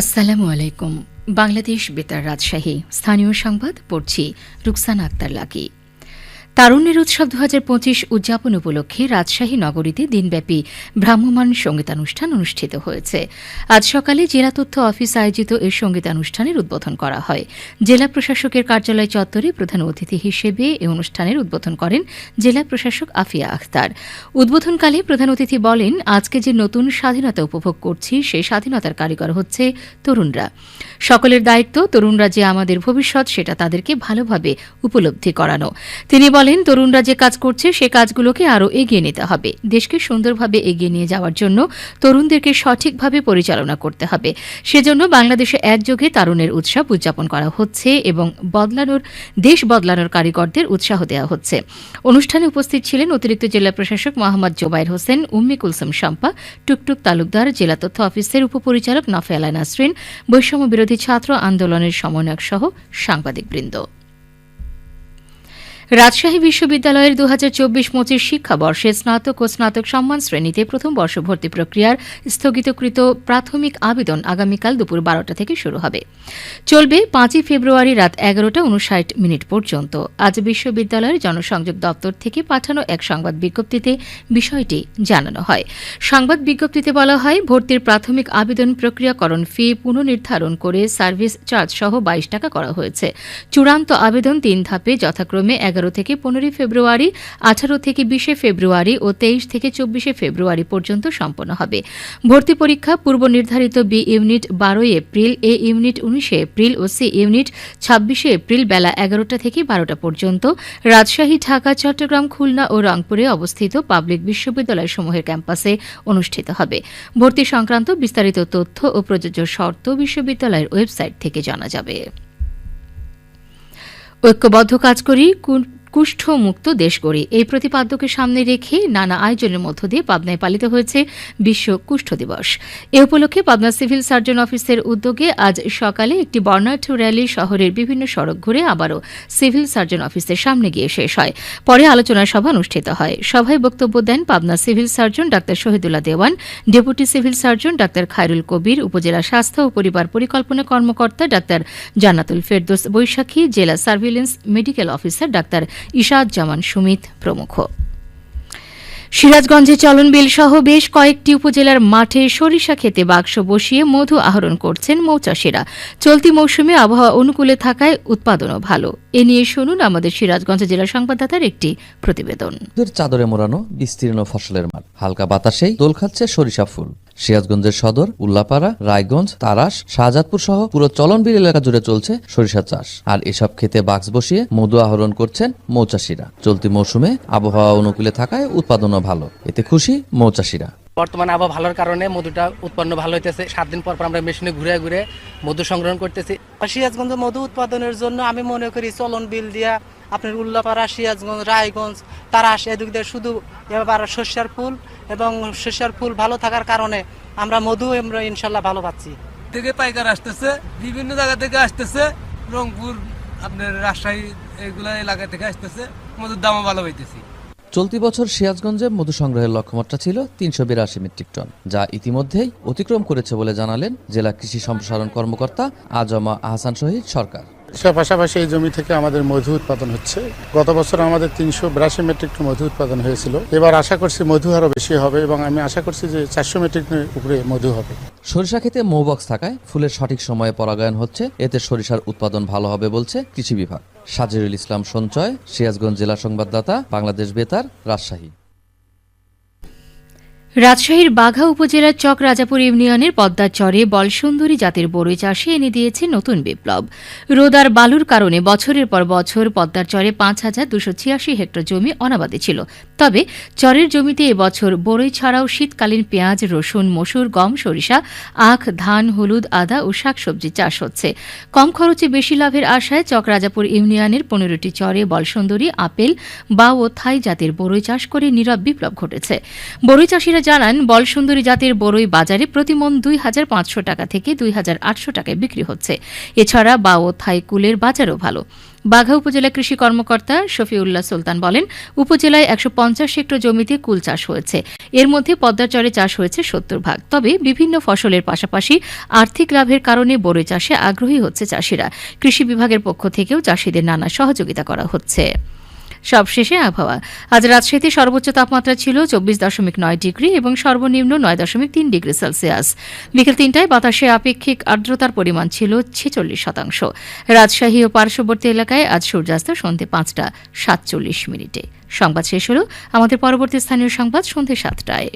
আসসালামু আলাইকুম। বাংলাদেশ বেতার রাজশাহী। স্থানীয় সংবাদ পড়ছি রুকসানা আক্তার লাকি। তারুণ্যের উৎসব দু হাজার পঁচিশ উদযাপন উপলক্ষে রাজশাহী নগরীতে দিনব্যাপী ভ্রাম্যমাণ সঙ্গীতানুষ্ঠান অনুষ্ঠিত হয়েছে। আজ সকালে জেলা তথ্য অফিস আয়োজিত এই সঙ্গীতানুষ্ঠানের উদ্বোধন করা হয়। জেলা প্রশাসকের কার্যালয় চত্বরে প্রধান অতিথি হিসেবে এই অনুষ্ঠানের উদ্বোধন করেন জেলা প্রশাসক আফিয়া আখতার। উদ্বোধনকালে প্রধান অতিথি বলেন, আজকে যে নতুন স্বাধীনতা উপভোগ করছি সেই স্বাধীনতার কারিগর হচ্ছে তরুণরা। সকলের দায়িত্ব তরুণরা যে আমাদের ভবিষ্যৎ, সেটা তাদেরকে ভালোভাবে উপলব্ধি করানো। তিনি বলেন, তরুণরা যে কাজ করছে, সে কাজগুলোকে আরও এগিয়ে নিতে হবে। দেশকে সুন্দরভাবে এগিয়ে নিয়ে যাওয়ার জন্য তরুণদেরকে সঠিকভাবে পরিচালনা করতে হবে। সেজন্য বাংলাদেশে একযোগে তারুণের উৎসব উদযাপন করা হচ্ছে এবং বদলানোর, দেশ বদলানোর কারিগরদের উৎসাহ দেওয়া হচ্ছে। অনুষ্ঠানে উপস্থিত ছিলেন অতিরিক্ত জেলা প্রশাসক মোহাম্মদ জোবাইর হোসেন, উম্মি কুলসুম শম্পা, টুকটুক তালুকদার, জেলা তথ্য অফিসের উপপরিচালক নফেয়ালা নাসরিন বৈষম্য বিরোধী ছাত্র আন্দোলনের সমন্বয়ক সহ সাংবাদিকবৃন্দ। রাজশাহী বিশ্ববিদ্যালয়ের দু হাজার চব্বিশ পঁচিশ শিক্ষাবর্ষে স্নাতক ও স্নাতক সম্মান শ্রেণীতে প্রথম বর্ষ ভর্তি প্রক্রিয়ার স্থগিতকৃত প্রাথমিক আবেদন আগামীকাল দুপুর বারোটা থেকে শুরু হবে। চলবে পাঁচই ফেব্রুয়ারি রাত এগারোটা উনষাট মিনিট পর্যন্ত। আজ বিশ্ববিদ্যালয়ের জনসংযোগ দপ্তর থেকে পাঠানো এক সংবাদ বিজ্ঞপ্তিতে বিষয়টি জানানো হয়। সংবাদ বিজ্ঞপ্তিতে বলা হয়, ভর্তির প্রাথমিক আবেদন প্রক্রিয়াকরণ ফি পুনর্নির্ধারণ করে সার্ভিস চার্জ সহ বাইশ টাকা করা হয়েছে। চূড়ান্ত আবেদন তিন ধাপে যথাক্রমে এগারো থেকে পনেরোই ফেব্রুয়ারি, আঠারো থেকে বিশে ফেব্রুয়ারি ও তেইশ থেকে চব্বিশে ফেব্রুয়ারি পর্যন্ত সম্পন্ন হবে। ভর্তি পরীক্ষা পূর্ব নির্ধারিত বি ইউনিট বারোই এপ্রিল, এ ইউনিট উনিশে এপ্রিল ও সি ইউনিট ছাব্বিশে এপ্রিল বেলা এগারোটা থেকে বারোটা পর্যন্ত। রাজশাহী, ঢাকা, চট্টগ্রাম, খুলনা ও রংপুরে অবস্থিত পাবলিক বিশ্ববিদ্যালয় সমূহের ক্যাম্পাসে অনুষ্ঠিত হবে। ভর্তি সংক্রান্ত বিস্তারিত তথ্য ও প্রযোজ্য শর্ত বিশ্ববিদ্যালয়ের ওয়েবসাইট থেকে জানা যাবে। ঐক্যবদ্ধ কাজ করি কুষ্ঠমুক্ত দেশ গড়ি। এই প্রতিপাদ্যকে সামনে রেখে নানা আয়োজনের মধ্য দিয়ে পাবনায় পালিত হয়েছে বিশ্ব কুষ্ঠ দিবস। এ উপলক্ষে পাবনা সিভিল সার্জন অফিসের উদ্যোগে আজ সকালে একটি বর্ণাঢ্য র্যালি শহরের বিভিন্ন সড়ক ঘুরে আবারও সিভিল সার্জন অফিসের সামনে গিয়ে শেষ হয়। পরে আলোচনা সভা অনুষ্ঠিত হয়। সভায় বক্তব্য দেন Pabna civil surgeon doctor Shahidullah Dewan, deputy civil surgeon doctor Khairul Kabir, upazila স্বাস্থ্য ও পরিবার পরিকল্পনা কর্মকর্তা ডাক্তার জান্নাতুল ফেরদোস বৈশাখী, জেলা surveillance medical officer doctor Ishad Zaman Sumit প্রমুখ। সিরাজগঞ্জে চলনবিল সহ বেশ কয়েকটি উপজেলার মাঠে সরিষা খেতে বাক্স বসিয়ে মধু আহরণ করছেন মৌচাষীরা চলতি মৌসুমে আবহাওয়া অনুকূলে থাকায় উৎপাদনও ভালো। এ নিয়ে শুনুন আমাদের সিরাজগঞ্জ জেলা সংবাদদাতার একটি প্রতিবেদন। চাদরে মোড়ানো বিস্তীর্ণ ফসলের মাঠ। হালকা বাতাসেই দোল খাচ্ছে সরিষা ফুল। সিরাজগঞ্জের সদর, উল্লাপাড়া, রায়গঞ্জ, তারাস, শাহজাদপুর সহ পুরো চলনবিল এলাকা জুড়ে চলছে সরিষা চাষ। আর এসব খেতে বাক্স বসিয়ে মধু আহরণ করছেন মৌচাষীরা। চলতি মৌসুমে আবহাওয়া অনুকূলে থাকায় উৎপাদনও ভালো। এতে খুশি মৌচাষীরা। বর্তমানে আবহাওয়া ভালোর কারণে মধুটা উৎপন্ন ভালো হইতেছে। সাত দিন পর পর আমরা মেশিনে ঘুরে ঘুরে মধু সংগ্রহণ করতেছি। সিরাজগঞ্জ মধু উৎপাদনের জন্য আমি মনে করি চলন বিল দিয়া আপনার উল্লাপাড়া সিরাজগঞ্জ রায়গঞ্জ তারাস এদিক দিয়ে শুধু এবার শস্যার ফুল এবং শস্যার ফুল ভালো থাকার কারণে আমরা মধু আমরা ইনশাল্লাহ ভালো পাচ্ছি। থেকে পাইকার আসতেছে বিভিন্ন জায়গা থেকে আসতেছে রংপুর আপনার রাজশাহী এগুলা এলাকা থেকে আসতেছে মধুর দামও ভালো হইতেছে। চলতি বছর সিরাজগঞ্জে মধু সংগ্রহের লক্ষ্যমাত্রা ছিল তিনশো বিরাশি মেট্রিক টন যা ইতিমধ্যেই অতিক্রম করেছে বলে জানালেন জেলা কৃষি সম্প্রসারণ কর্মকর্তা আজমা আহসান শহীদ সরকার। পাশাপাশি এই জমি থেকে আমাদের মধু উৎপাদন হচ্ছে। গত বছর আমাদের তিনশো বিরাশি মেট্রিক টন মধু উৎপাদন হয়েছিল। এবার আশা করছি মধু আরও বেশি হবে এবং আমি আশা করছি যে চারশো মেট্রিক টনের উপরে মধু হবে। সরিষা খেতে মৌবক্স থাকায় ফুলের সঠিক সময়ে পরাগায়ন হচ্ছে। এতে সরিষার উৎপাদন ভালো হবে বলছে কৃষি বিভাগ। সাজিরুল ইসলাম সঞ্চয় সিরাজগঞ্জ জেলা সংবাদদাতা বাংলাদেশ বেতার রাজশাহী। রাজশাহীর বাঘা উপজেলার চক রাজাপুর ইউনিয়নের পদ্মার চরে বলসুন্দরী জাতের বড়ই চাষে এনে দিয়েছে নতুন বিপ্লব। রোদ আর বালুর কারণে বছরের পর বছর পদ্মার চরে পাঁচ হাজার দুশো ছিয়াশি হেক্টর জমি অনাবাদে ছিল। তবে চরের জমিতে এবছর বড়ই ছাড়াও শীতকালীন পেঁয়াজ, রসুন, মসুর, গম, সরিষা, আখ, ধান, হলুদ, আদা ও শাকসবজি চাষ হচ্ছে। কম খরচে বেশি লাভের আশায় চক রাজাপুর ইউনিয়নের পনেরোটি চরে বলসুন্দরী, আপেল বা ও থাই জাতের বড়ই চাষ করে নীরব বিপ্লব ঘটেছে। বড়ই চাষিরা জানান, বলসুন্দরী জাতের বড়ই বাজারে প্রতিমন দুই হাজার পাঁচশো টাকা থেকে দুই হাজার আটশো টাকায় বিক্রি হচ্ছে। এছাড়া বাও থাই কুলের বাজারও ভালো। বাঘা উপজেলা কৃষি কর্মকর্তা শফিউল্লাহ সুলতান বলেন, উপজেলায় একশো পঞ্চাশ হেক্টর জমিতে কুল চাষ হয়েছে। এর মধ্যে পদ্মাচরে চাষ হয়েছে সত্তর ভাগ। তবে বিভিন্ন ফসলের পাশাপাশি আর্থিক লাভের কারণে বড়ই চাষে আগ্রহী হচ্ছে চাষিরা। কৃষি বিভাগের পক্ষ থেকেও চাষিদের নানা সহযোগিতা করা হচ্ছে। সবশেষে আবহাওয়া। আজ রাজশাহীতে সর্বোচ্চ তাপমাত্রা ছিল চব্বিশ দশমিক নয় ডিগ্রি এবং সর্বনিম্ন নয় দশমিক তিন ডিগ্রি সেলসিয়াস। বিকেল তিনটায় বাতাসে আপেক্ষিক আর্দ্রতার পরিমাণ ছিল ছেচল্লিশ শতাংশ। রাজশাহী ও পার্শ্ববর্তী এলাকায় আজ সূর্যাস্ত সন্ধে পাঁচটা সাতচল্লিশ মিনিটে। সংবাদ শেষ হল আমাদের পরবর্তী স্থানীয় সংবাদ সন্ধে সাতটায়।